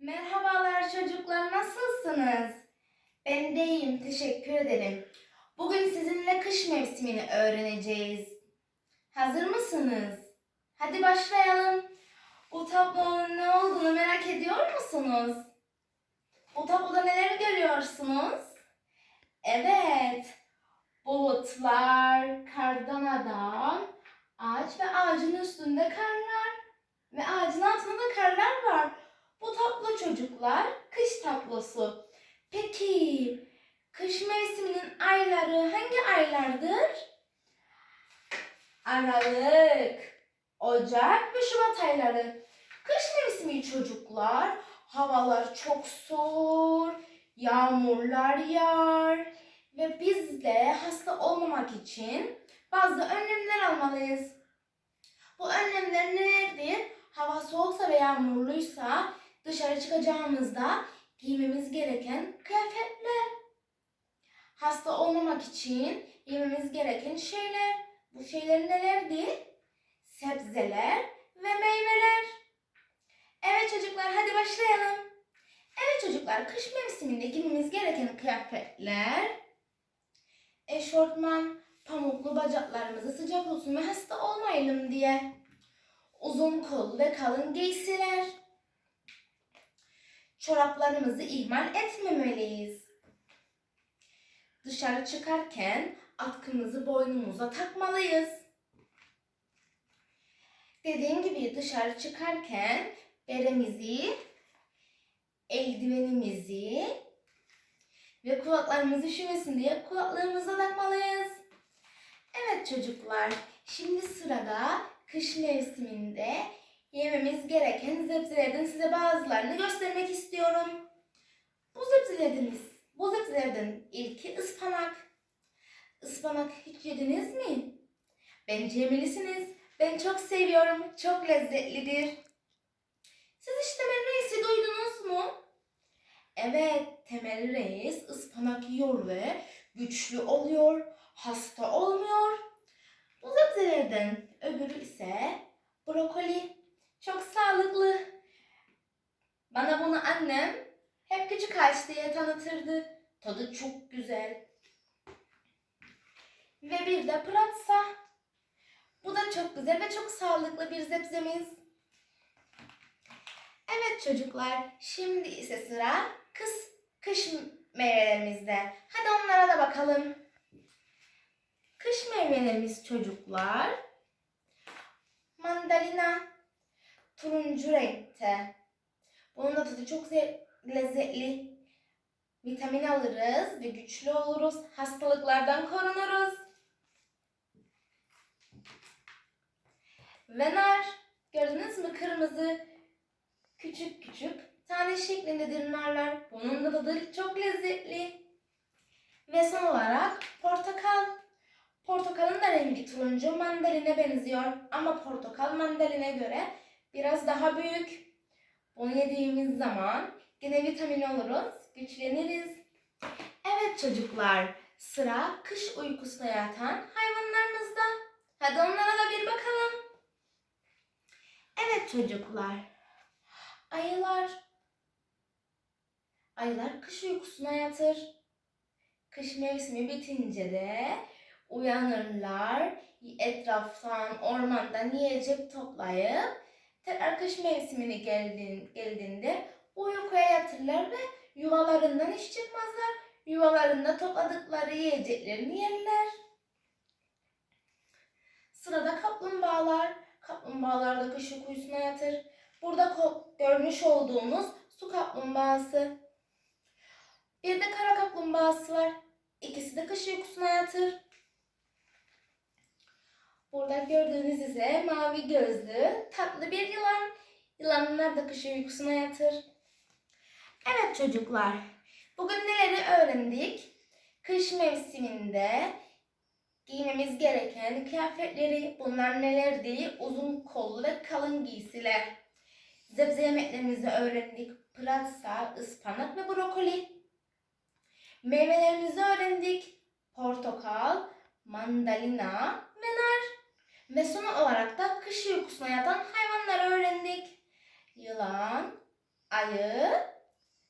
Merhabalar çocuklar, nasılsınız? Ben de iyiyim, teşekkür ederim. Bugün sizinle kış mevsimini öğreneceğiz. Hazır mısınız? Hadi başlayalım. Bu tablonun ne olduğunu merak ediyor musunuz? Bu tabloda neler görüyorsunuz? Evet, bulutlar, kardan adam, ağaç ve ağacın üstünde karlar ve ağacın altında da karlar var. Bu tablo çocuklar kış tablosu. Peki kış mevsiminin ayları hangi aylardır? Aralık, Ocak ve Şubat ayları. Kış mevsimi çocuklar havalar çok soğur, yağmurlar yağar ve biz de hasta olmamak için bazı önlemler almalıyız. Bu önlemler nelerdir? Hava soğuksa ve yağmurluysa dışarı çıkacağımızda giymemiz gereken kıyafetler. Hasta olmamak için yememiz gereken şeyler. Bu şeyler nelerdi? Sebzeler ve meyveler. Evet çocuklar hadi başlayalım. Evet çocuklar kış mevsiminde giymemiz gereken kıyafetler. Eşortman, pamuklu bacaklarımızı sıcak olsun ve hasta olmayalım diye. Uzun kol ve kalın giysiler. Çoraplarımızı ihmal etmemeliyiz. Dışarı çıkarken atkımızı boynumuza takmalıyız. Dediğim gibi dışarı çıkarken beremizi, eldivenimizi ve kulaklarımız üşümesin diye kulaklığımıza takmalıyız. Evet çocuklar, şimdi sırada kış mevsiminde yememiz gereken sebzelerden size bazılarını göstermek istiyorum. Bu sebzelerden, bu sebzelerden ilki ıspanak. Ispanak hiç yediniz mi? Bence yemelisiniz. Ben çok seviyorum. Çok lezzetlidir. Siz hiç Reis'i duydunuz mu? Evet, Temel Reis ıspanak yiyor ve güçlü oluyor, hasta olmuyor. Bu sebzelerden öbürü ise brokoli. Çok sağlıklı. Bana bunu annem diye tanıtırdı. Tadı çok güzel. Ve bir de pırasa. Bu da çok güzel ve çok sağlıklı bir sebzemiz. Evet çocuklar, şimdi ise sıra kış, kış meyvelerimizde. Hadi onlara da bakalım. Kış meyvelerimiz çocuklar. Mandalina turuncu renkte. Bunun da tadı çok ze- lezzetli. Vitamin alırız ve güçlü oluruz. Hastalıklardan korunuruz. Ve nar. Gördünüz mü kırmızı küçük küçük tane şeklindedir narlar. Bunun da tadı çok lezzetli. Ve son olarak portakal. Portakalın da rengi turuncu mandaline benziyor ama portakal mandaline göre biraz daha büyük. Bunu yediğimiz zaman yine vitamin oluruz, güçleniriz. Evet çocuklar, sıra kış uykusuna yatan hayvanlarımızda. Hadi onlara da bir bakalım. Evet çocuklar, ayılar. Ayılar kış uykusuna yatır. Kış mevsimi bitince de uyanırlar. Etraftan, ormandan yiyecek toplayıp tekrar kış mevsimini geldiğin, geldiğinde uykuya yatırlar ve yuvalarından hiç çıkmazlar. Yuvalarında topladıkları yiyeceklerini yerler. Sırada kaplumbağalar. Kaplumbağalar da kış uykusuna yatır. Burada görmüş olduğunuz su kaplumbağası. Bir de kara kaplumbağası var. İkisi de kış uykusuna yatır. Burada gördüğünüz ise mavi gözlü tatlı bir yılan. Yılanlar da kış uykusuna yatır. Evet çocuklar, bugün neleri öğrendik? Kış mevsiminde giymemiz gereken kıyafetleri, bunlar nelerdi? Uzun kollu ve kalın giysiler. Sebze yemeklerimizi öğrendik. Pırasa, ıspanak ve brokoli. Meyvelerimizi öğrendik. Portakal, mandalina ve nar. Ve son olarak da kış uykusuna yatan hayvanları öğrendik. Yılan, ayı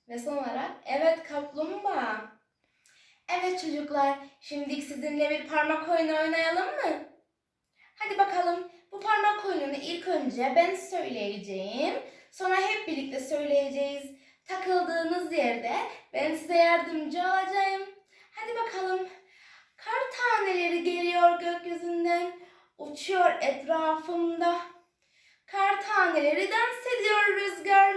ve son olarak evet kaplumbağa. Evet çocuklar, şimdi sizinle bir parmak oyunu oynayalım mı? Hadi bakalım. Bu parmak oyununu ilk önce ben söyleyeceğim. Sonra hep birlikte söyleyeceğiz. Takıldığınız yerde ben size yardımcı olacağım. Hadi bakalım. Kar taneleri geliyor gökyüzünden. Uçuyor etrafımda. Kar taneleri dans ediyor rüzgarla.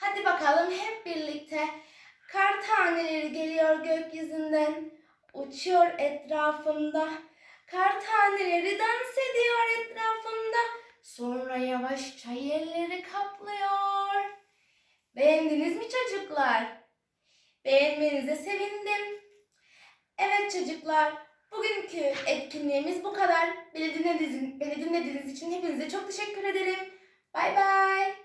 Hadi bakalım hep birlikte. Kar taneleri geliyor gökyüzünden. Uçuyor etrafımda. Kar taneleri dans ediyor etrafımda. Sonra yavaşça yerleri kaplıyor. Beğendiniz mi çocuklar? Beğenmenize sevindim. Evet çocuklar, bugünkü etkinliğimiz bu kadar. Beni dinlediğiniz, beni dinlediğiniz için hepinize çok teşekkür ederim.